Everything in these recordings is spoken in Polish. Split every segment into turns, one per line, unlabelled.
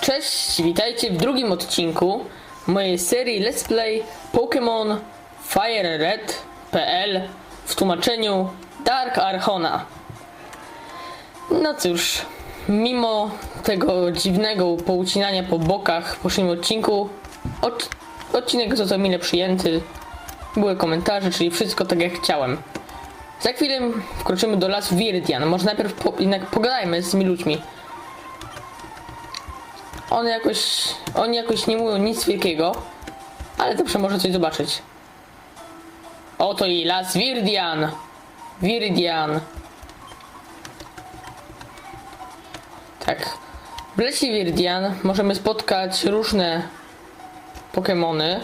Cześć, witajcie w drugim odcinku mojej serii Let's Play Pokémon Fire Red.pl w tłumaczeniu Dark Archona. No cóż, mimo tego dziwnego poucinania po bokach w poprzednim odcinku, od, odcinek został mile przyjęty, były komentarze, czyli wszystko tak jak chciałem. Za chwilę wkroczymy do lasu Viridian. Może najpierw po, jednak pogadajmy z tymi ludźmi. One jakoś, oni jakoś nie mówią nic wielkiego, ale zawsze może coś zobaczyć. Oto i las Viridian. Viridian. Tak. W lesie Viridian możemy spotkać różne Pokémony.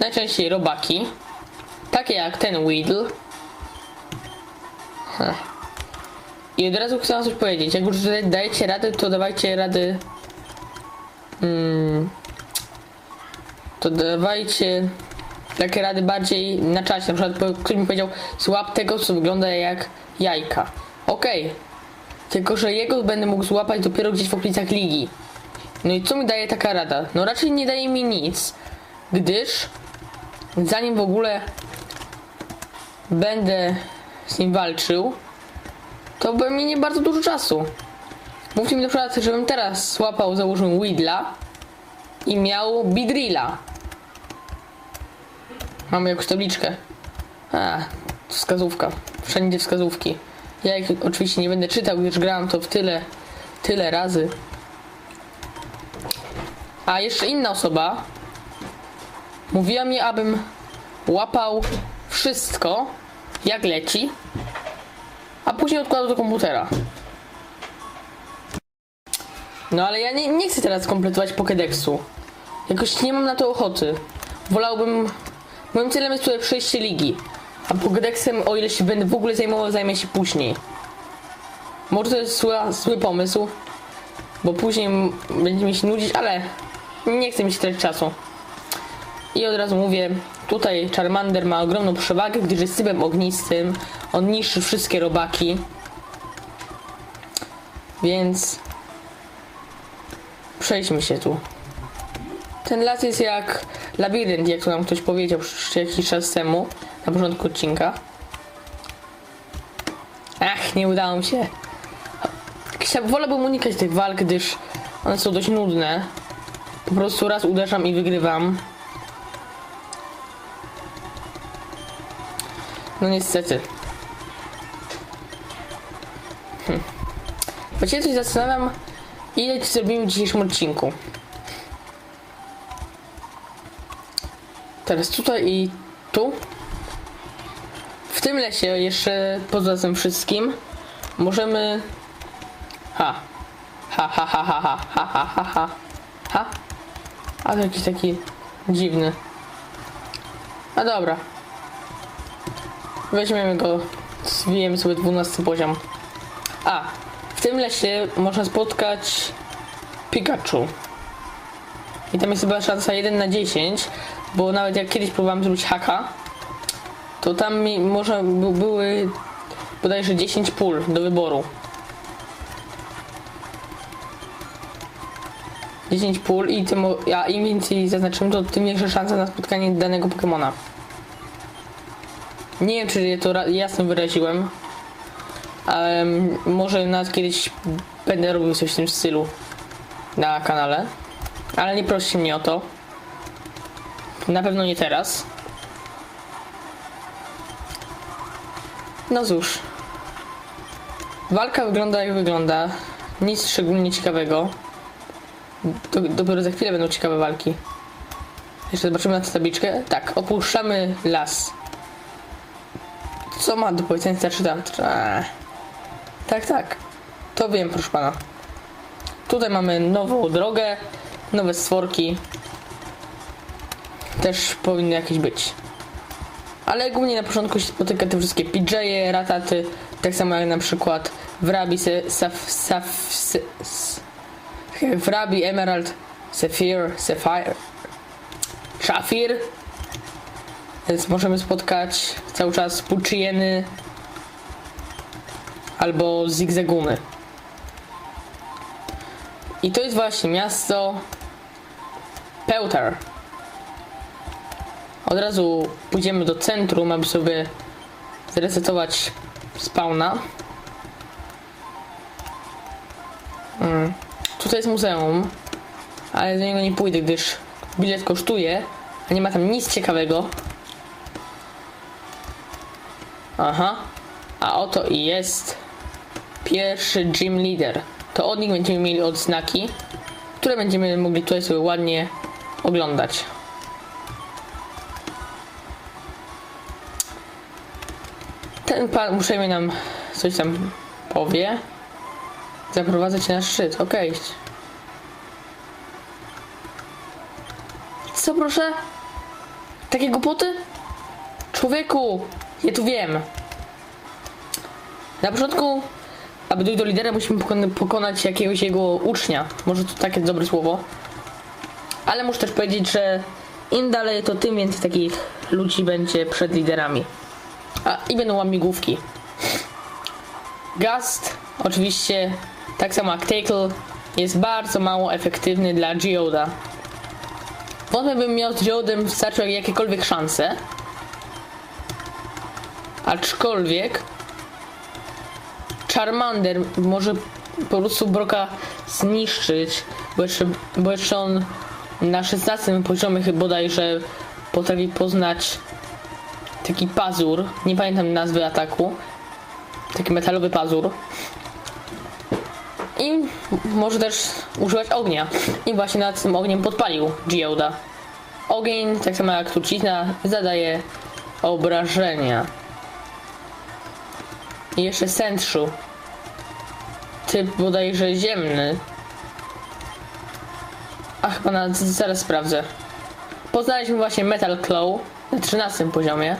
Najczęściej robaki. Takie jak ten Weedle. I od razu chcę wam coś powiedzieć. Jak już dajecie rady, to dawajcie rady. Mm, to dawajcie takie rady bardziej na czasie. Na przykład ktoś mi powiedział, złap tego, co wygląda jak jajka. Okej. Tylko, że jego będę mógł złapać dopiero gdzieś w okolicach ligi. No i co mi daje taka rada? No raczej nie daje mi nic, gdyż zanim w ogóle będę z nim walczył, to by mi nie bardzo dużo czasu. Mówcie mi na przykład, żebym teraz złapał, załóżmy, Widla i miał Bidrilla. Mamy jakąś tabliczkę. A, wskazówka. Wszędzie wskazówki. Ja ich oczywiście nie będę czytał, gdyż grałem to w tyle, tyle razy. A jeszcze inna osoba mówiła mi, abym łapał wszystko, jak leci, a później odkładał do komputera. No ale ja nie, nie chcę teraz kompletować Pokédexu. Jakoś nie mam na to ochoty. Wolałbym... Moim celem jest tutaj przejście ligi. A Pokédexem, o ile się będę w ogóle zajmował, zajmę się później. Może to jest zła, zły pomysł, bo później będzie mi się nudzić, ale nie chcę mieć tyle czasu. I od razu mówię, tutaj Charmander ma ogromną przewagę, gdyż jest sypem ognistym. On niszczy wszystkie robaki. Więc przejdźmy się tu. Ten las jest jak labirynt, jak to nam ktoś powiedział jakiś czas temu, na początku odcinka. Ach, nie udało mi się. Wolałbym unikać tych walk, gdyż one są dość nudne. Po prostu raz uderzam i wygrywam. No niestety. Hm. Właściwie coś zastanawiam, ile ci zrobimy w dzisiejszym odcinku. Teraz tutaj i tu. W tym lesie jeszcze poza tym wszystkim możemy... Ha. Ha, ha, ha, ha, ha, ha, ha, ha, ha. Ha? Jakiś taki dziwny. A dobra. Weźmiemy go, zwijemy sobie 12 poziom. A, tym lesie można spotkać Pikachu. I tam jest chyba szansa 1 na 10, bo nawet jak kiedyś próbowałem zrobić haka, to tam mi może by, były bodajże 10 pól do wyboru. 10 pól i tym, a im więcej zaznaczymy, to tym większa szansa na spotkanie danego Pokemona. Nie wiem, czy to ra- jasno wyraziłem. Ale może nawet kiedyś będę robił coś w tym stylu na kanale. Ale nie proście mnie o to. Na pewno nie teraz. No cóż. Walka wygląda jak wygląda. Nic szczególnie ciekawego. Do, dopiero za chwilę będą ciekawe walki. Jeszcze zobaczymy na tę tabliczkę. Tak, opuszczamy las. Co ma do powiedzenia starszy tam? Eee. Tak, tak. To wiem, proszę pana. Tutaj mamy nową drogę, nowe stworki. Też powinny jakieś być. Ale głównie na początku się spotyka te wszystkie PJ, rataty, tak samo jak na przykład Wrabi, se, saf, saf, se, s, Wrabi, Emerald, Sapphire, Sapphire, Szafir. Więc możemy spotkać cały czas Puczyjeny albo Zigzaguny. I to jest właśnie miasto Pewter. Od razu pójdziemy do centrum, aby sobie zresetować spawna. Mm. Tutaj jest muzeum, ale do niego nie pójdę, gdyż bilet kosztuje, a nie ma tam nic ciekawego. Aha, a oto i jest pierwszy gym leader. To od nich będziemy mieli odznaki, które będziemy mogli tutaj sobie ładnie oglądać. Ten pan uprzejmie nam coś tam powie. Zaprowadzę cię na szczyt, okej. Co proszę? Takie głupoty? Człowieku, ja tu wiem. Na początku, aby dojść do lidera, musimy pokon- pokonać jakiegoś jego ucznia. Może to takie dobre słowo. Ale muszę też powiedzieć, że im dalej, to tym więcej takich ludzi będzie przed liderami. A, i będą łamigłówki. Gast, oczywiście, tak samo jak Tackle, jest bardzo mało efektywny dla Geoda. Wątpię bym miał z Geodem starczył jakiekolwiek szanse. Aczkolwiek Charmander może po prostu Broka zniszczyć, bo jeszcze, bo jeszcze on na 16 poziomie chyba bodajże potrafi poznać taki pazur, nie pamiętam nazwy ataku, taki metalowy pazur. I może też używać ognia. I właśnie nad tym ogniem podpalił Geoda. Ogień, tak samo jak trucizna, zadaje obrażenia. I jeszcze Sentry. Typ bodajże ziemny. A chyba zaraz sprawdzę. Poznaliśmy właśnie Metal Claw na 13 poziomie.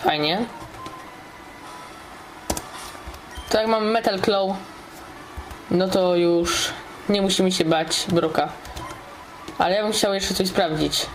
Fajnie. To jak mamy Metal Claw, no to już nie musimy się bać Broka. Ale ja bym chciał jeszcze coś sprawdzić.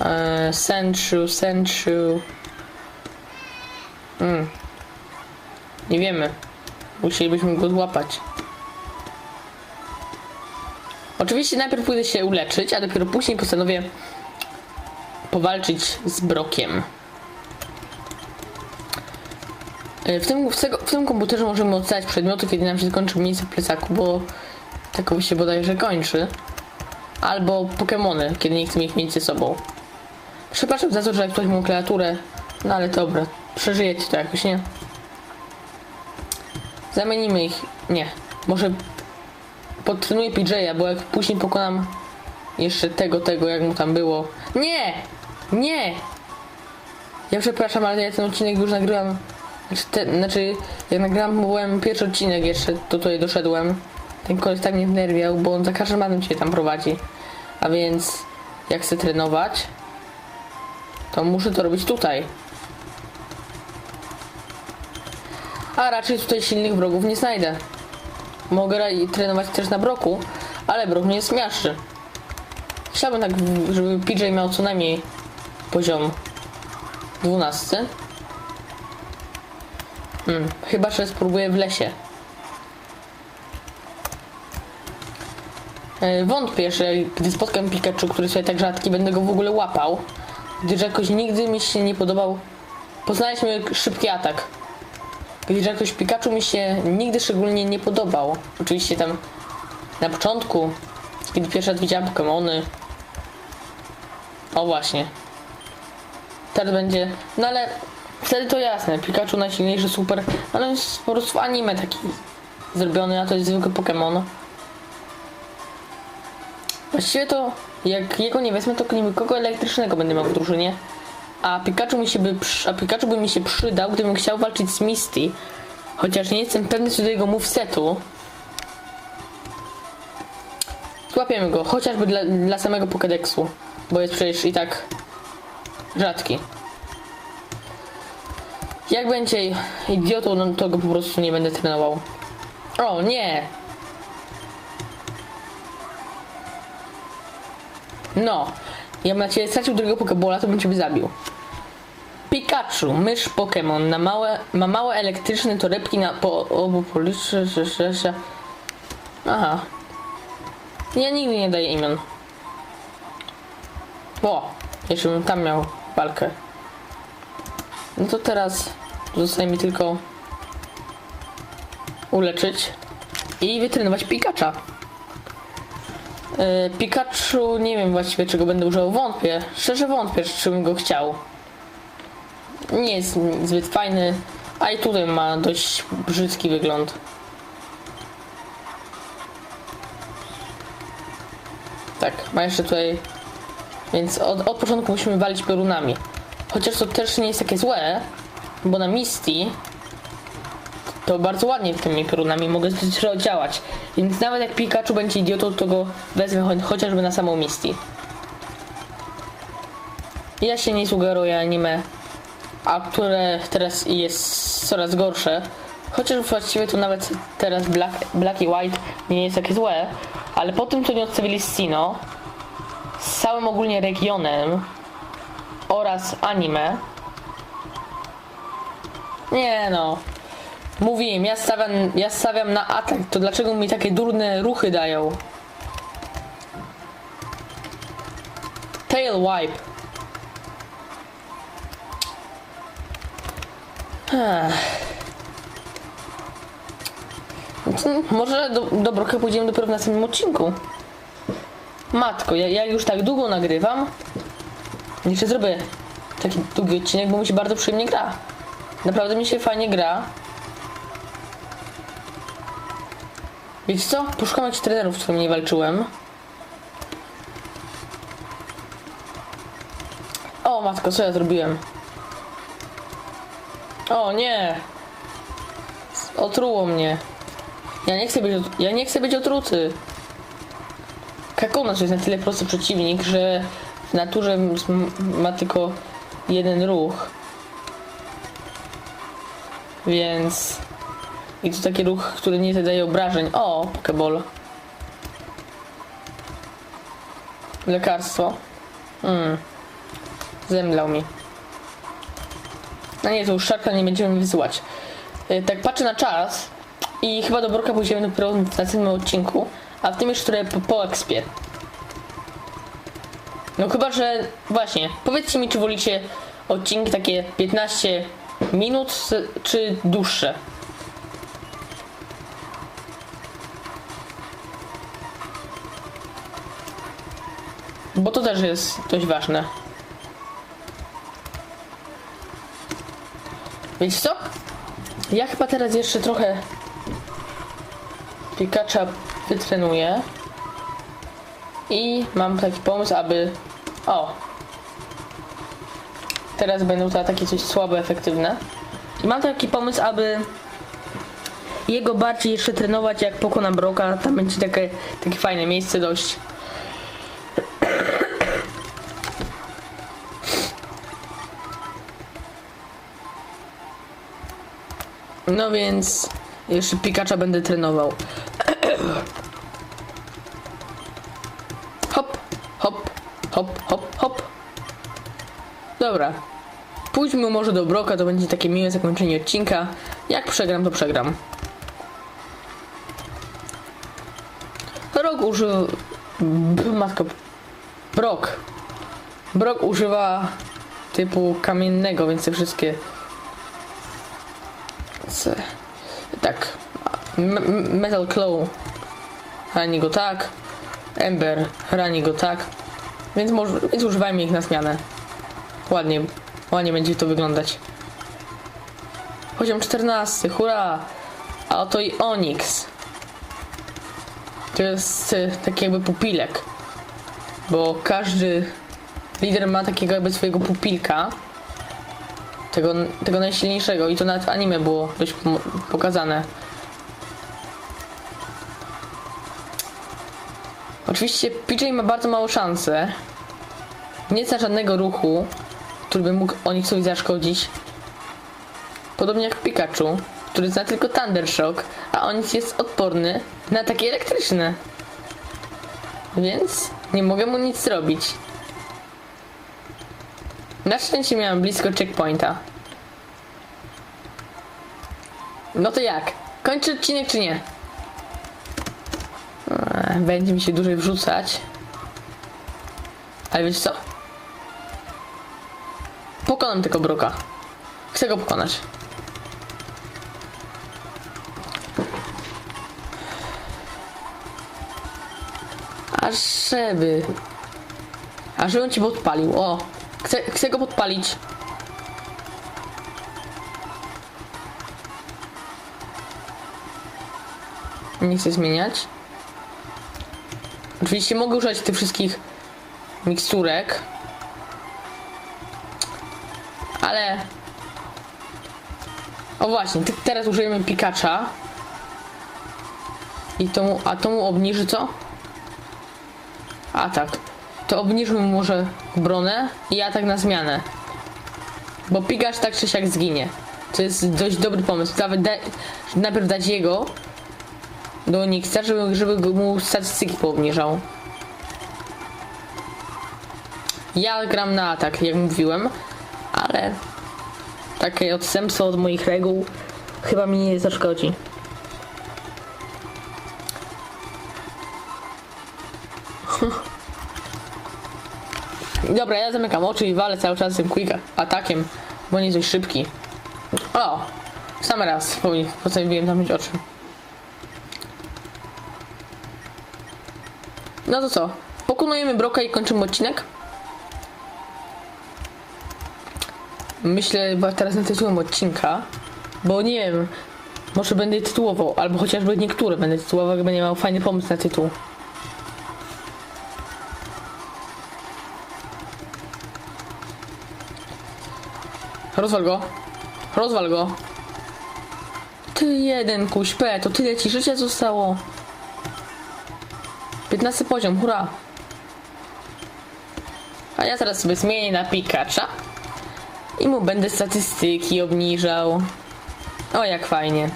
Eee, Sentry, Sentry. Mm. Nie wiemy. Musielibyśmy go złapać. Oczywiście najpierw pójdę się uleczyć, a dopiero później postanowię powalczyć z Brokiem. E, W tym, w, tego, w tym komputerze możemy odstawiać przedmioty, kiedy nam się skończy miejsce w plecaku, bo takowy się bodajże kończy. Albo Pokémony, kiedy nie chcemy ich mieć ze sobą. Przepraszam za to, że ktoś mu klawiaturę, no ale dobra, przeżyjecie to jakoś, nie? Zamienimy ich. Nie. Może podtrenuję PJ'a, bo jak później pokonam jeszcze tego, tego, jak mu tam było. Nie! Nie! Ja przepraszam, ale ja ten odcinek już nagrywam. Znaczy, te, znaczy jak nagrałam byłem pierwszy odcinek jeszcze, to tutaj doszedłem. Ten koleś tak mnie wnerwiał, bo on za każdym razem cię tam prowadzi. A więc jak chcę trenować, to muszę to robić tutaj. A raczej tutaj silnych wrogów nie znajdę. Mogę trenować też na broku, ale brok mnie smiaszy. Chciałbym tak, żeby PJ miał co najmniej poziom 12. Hmm, chyba, że spróbuję w lesie. E, Wątpię, że gdy spotkam Pikachu, który sobie tak rzadki, będę go w ogóle łapał. Gdyż jakoś nigdy mi się nie podobał. Poznaliśmy szybki atak. Gdyż jakoś Pikachu mi się nigdy szczególnie nie podobał. Oczywiście tam na początku, kiedy pierwszy raz widziałem Pokémony. O właśnie. Teraz będzie. No ale wtedy to jasne. Pikachu najsilniejszy, super. Ale jest po prostu anime taki zrobiony, a to jest zwykły Pokémon. Właściwie to jak jego nie wezmę, to nikogo elektrycznego będę miał w drużynie. A Pikachu, mi się by, a Pikachu by mi się przydał, gdybym chciał walczyć z Misty. Chociaż nie jestem pewny co do jego movesetu. Złapiemy go, chociażby dla, dla samego Pokédexu. Bo jest przecież i tak rzadki. Jak będzie idiotą, no to go po prostu nie będę trenował. O, nie! No, ja na ciebie stracił drugiego Pokebola, to bym ciebie zabił. Pikachu, mysz Pokémon, małe, ma małe elektryczne torebki na po obu że Aha. Ja nigdy nie daję imion. O, jeszcze bym tam miał walkę. No to teraz zostaje mi tylko uleczyć i wytrenować Pikacha. Yy, Pikachu nie wiem właściwie czego będę używał, wątpię. Szczerze wątpię, czy bym go chciał. Nie jest zbyt fajny, a i tutaj ma dość brzydki wygląd. Tak, ma jeszcze tutaj. Więc od, od początku musimy walić piorunami. Chociaż to też nie jest takie złe, bo na Misty to bardzo ładnie tymi piorunami mogę działać. Więc nawet jak Pikachu będzie idiotą, to go wezmę cho chociażby na samą Misty. Ja się nie sugeruję anime, a które teraz jest coraz gorsze. Chociaż właściwie to nawet teraz Black, Black i White nie jest takie złe, ale po tym co nie odstawili Sino z całym ogólnie regionem oraz anime nie no mówiłem, ja stawiam, ja stawiam na atak, to dlaczego mi takie durne ruchy dają? Tail wipe to Może do, do pójdziemy dopiero w następnym odcinku. Matko, ja, ja już tak długo nagrywam. Jeszcze zrobię taki długi odcinek, bo mi się bardzo przyjemnie gra. Naprawdę mi się fajnie gra. Wiecie co? Poszukam jakichś trenerów, z którymi nie walczyłem. O matko, co ja zrobiłem? O nie! Otruło mnie. Ja nie chcę być, ja nie chcę być otruty. Kakuna to jest na tyle prosty przeciwnik, że w naturze ma tylko jeden ruch. Więc... I to taki ruch, który nie zadaje obrażeń. O, Pokeball. Lekarstwo. Mm. Zemdlał mi. No nie, to już szarka nie będziemy wysyłać. Y, Tak patrzę na czas i chyba do Broka pójdziemy dopiero w następnym odcinku, a w tym już które po, po expie. No chyba, że właśnie, powiedzcie mi, czy wolicie odcinki takie 15 minut, czy dłuższe. Bo to też jest dość ważne. Wiecie co? Ja chyba teraz jeszcze trochę Pikacha wytrenuję. I mam taki pomysł, aby... O! Teraz będą to ataki coś słabo efektywne. I mam taki pomysł, aby jego bardziej jeszcze trenować jak pokonam Broka. Tam będzie takie, takie fajne miejsce dość. No więc jeszcze Pikacha będę trenował. Hop, hop, hop, hop, hop. Dobra. Pójdźmy może do Broka, to będzie takie miłe zakończenie odcinka. Jak przegram, to przegram. Brok używa... B- Matko... Brok. Brok używa typu kamiennego, więc te wszystkie... C. Tak. M- Metal Claw rani go tak. Ember rani go tak. Więc, więc używajmy ich na zmianę. Ładnie, ładnie będzie to wyglądać. Poziom 14, hurra! A oto i Onyx. To jest e, taki jakby pupilek. Bo każdy lider ma takiego jakby swojego pupilka. Tego, tego najsilniejszego. I to nawet w anime było dość pokazane. Oczywiście PJ ma bardzo małą szansę. Nie zna żadnego ruchu, który by mógł Onyxowi zaszkodzić. Podobnie jak Pikachu, który zna tylko Thunder Shock, a Onyx jest odporny na ataki elektryczne. Więc nie mogę mu nic zrobić. Na szczęście miałem blisko checkpointa. No to jak? Kończy odcinek czy nie? będzie mi się dłużej wrzucać. Ale wiecie co? Pokonam tego broka. Chcę go pokonać. A żeby... A żeby on ci podpalił, o! Chcę, chcę go podpalić. Nie chcę zmieniać. Oczywiście mogę używać tych wszystkich miksturek. Ale... O właśnie, te- teraz użyjemy Pikacha. I to mu, a to mu obniży co? Atak. To obniżmy może obronę i atak na zmianę. Bo Pikachu tak czy siak zginie. To jest dość dobry pomysł. Nawet da, najpierw dać jego do Onyxa, żeby, żeby mu statystyki poobniżał. Ja gram na atak, jak mówiłem, ale takie odstępstwo od moich reguł chyba mi nie zaszkodzi. Dobra, ja zamykam oczy i walę cały czas tym quick atakiem, bo nie jest szybki. O! Sam raz postanowiłem zamknąć oczy. No to co? Pokonujemy Broka i kończymy odcinek. Myślę chyba teraz nad tytułem odcinka, bo nie wiem, może będę tytułował, albo chociażby niektóre będę tytułował, jak będę miał fajny pomysł na tytuł. Rozwal go. Rozwal go. Ty jeden kuśpę, to tyle ci życia zostało. 15 poziom, hurra. A ja teraz sobie zmienię na Pikacha. I mu będę statystyki obniżał. O, jak fajnie.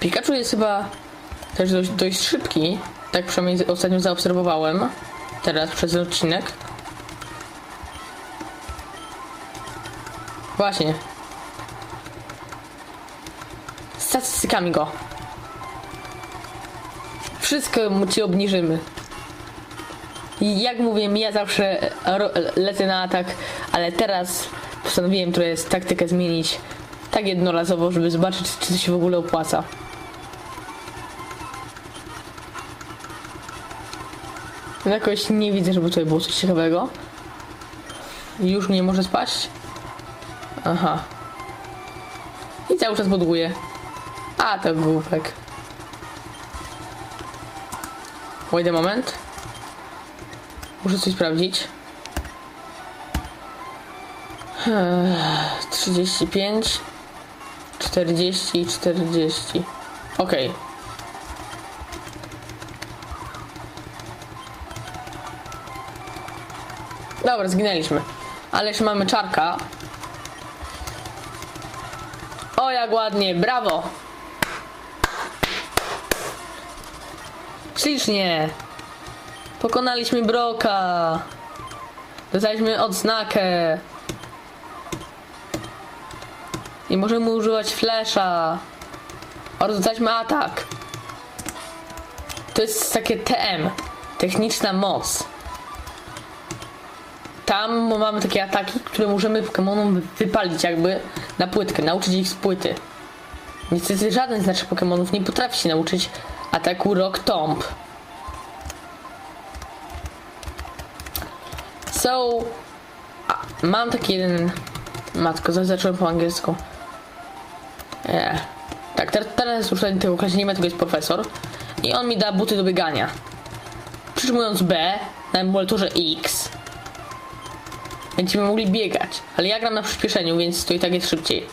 Pikachu jest chyba też dość, dość szybki. Tak przynajmniej ostatnio zaobserwowałem. Teraz przez odcinek. Właśnie. Statystykami go. Wszystko mu ci obniżymy. I jak mówię, ja zawsze lecę na atak, ale teraz postanowiłem trochę taktykę zmienić tak jednorazowo, żeby zobaczyć, czy to się w ogóle opłaca. Jakoś nie widzę, żeby tutaj było coś ciekawego. Już nie może spaść? Aha. I cały czas buduje. A, to głupek. Wait a moment. Muszę coś sprawdzić. Eee, 35 40 i 40 Okej. Dobra, zginęliśmy. Ale jeszcze mamy czarka. Jak ładnie, brawo! Ślicznie! Pokonaliśmy Broka! Dostaliśmy odznakę! I możemy używać flesza! Oraz dostaliśmy atak! To jest takie TM. Techniczna moc. Tam mamy takie ataki, które możemy Pokemonom wypalić jakby na płytkę, nauczyć ich z płyty. Niestety żaden z naszych Pokemonów nie potrafi się nauczyć ataku Rock Tomb. So, a, mam taki jeden. Matko, za- zacząłem po angielsku. Yeah. Tak, ter- teraz już tego ma, tylko jest profesor. I on mi da buty do biegania. Przytrzymując B na emulatorze X, będziemy mogli biegać. Ale ja gram na przyspieszeniu, więc to i tak jest szybciej.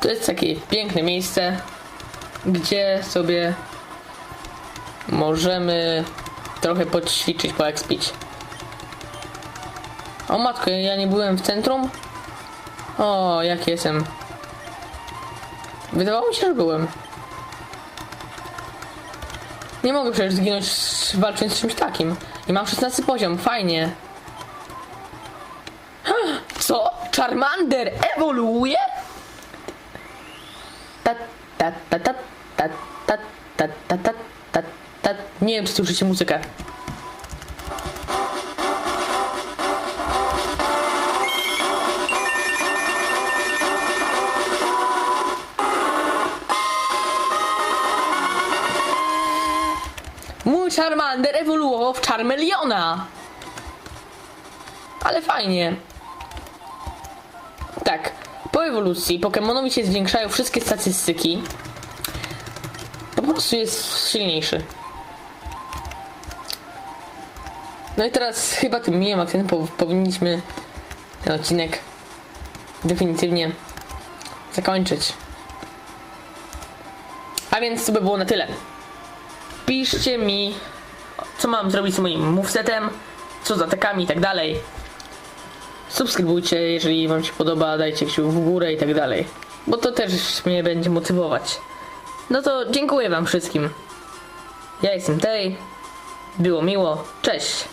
To jest takie piękne miejsce, gdzie sobie możemy trochę poćwiczyć, poekspić. O matko, ja nie byłem w centrum? O, jak jestem. Wydawało mi się, że byłem. Nie mogę przecież zginąć walcząc z czymś takim. I mam 16 poziom, fajnie. Co? Charmander ewoluuje? Ta ta ta ta ta ta ta, ta, ta, ta, ta. Nie wiem, czy słyszycie muzykę. Mój Charmander ewoluował w Charmeleona. Ale fajnie. Po ewolucji Pokemonowi się zwiększają wszystkie statystyki. Po prostu jest silniejszy. No i teraz chyba tym miłym akcentem po, powinniśmy ten odcinek definitywnie zakończyć. A więc to by było na tyle. Piszcie mi, co mam zrobić z moim movesetem, co z atakami i tak dalej. Subskrybujcie, jeżeli wam się podoba, dajcie kciuk w górę i tak dalej. Bo to też mnie będzie motywować. No to dziękuję wam wszystkim. Ja jestem Tej. Było miło. Cześć.